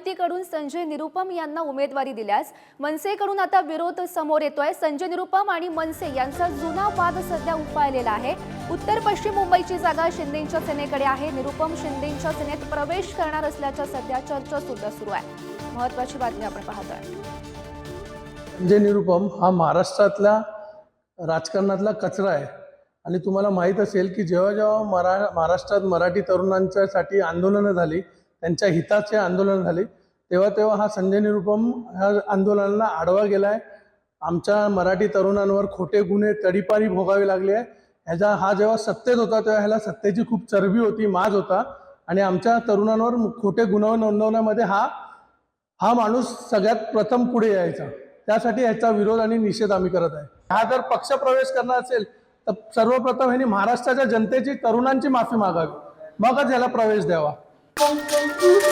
महायुतीकडून संजय निरुपम यांना उमेदवारी दिल्यास मनसेकडून आता विरोध समोर येतोय. संजय निरुपम आणि मनसे यांचा जुना वाद सध्या उफाळलेला आहे. उत्तर पश्चिम मुंबईची जागा शिंदेच्या सेनेकडे आहे. निरुपम शिंदेच्या सेनेत प्रवेश करणार असल्याच्या सध्या चर्चा सुद्धा सुरू आहे. महत्वाची बातमी आपण पाहतोय. संजय निरुपम हा महाराष्ट्रातल्या राजकारणातला कचरा आहे. आणि तुम्हाला माहीत असेल की जेव्हा जेव्हा मरा महाराष्ट्रात मराठी तरुणांच्यासाठी आंदोलनं झाली त्यांच्या हिताचे आंदोलन झाले. तेव्हा तेव्हा हा संजय निरुपम ह्या आंदोलनाला आडवा गेला आहे आमच्या मराठी तरुणांवर खोटे गुन्हे तडीपारी भोगावे लागले आहे. ह्याचा हा जेव्हा सत्तेत होता तेव्हा ह्याला सत्तेची खूप चरबी होती माज होता. आणि आमच्या तरुणांवर खोटे गुन्हे नोंदवण्यामध्ये हा हा माणूस सगळ्यात प्रथम पुढे यायचा. त्यासाठी ह्याचा विरोध आणि निषेध आम्ही करत आहे. हा जर पक्ष प्रवेश करणार असेल तर सर्वप्रथम ह्यांनी महाराष्ट्राच्या जनतेची तरुणांची माफी मागावी. मगच याला प्रवेश द्यावा. Thank you.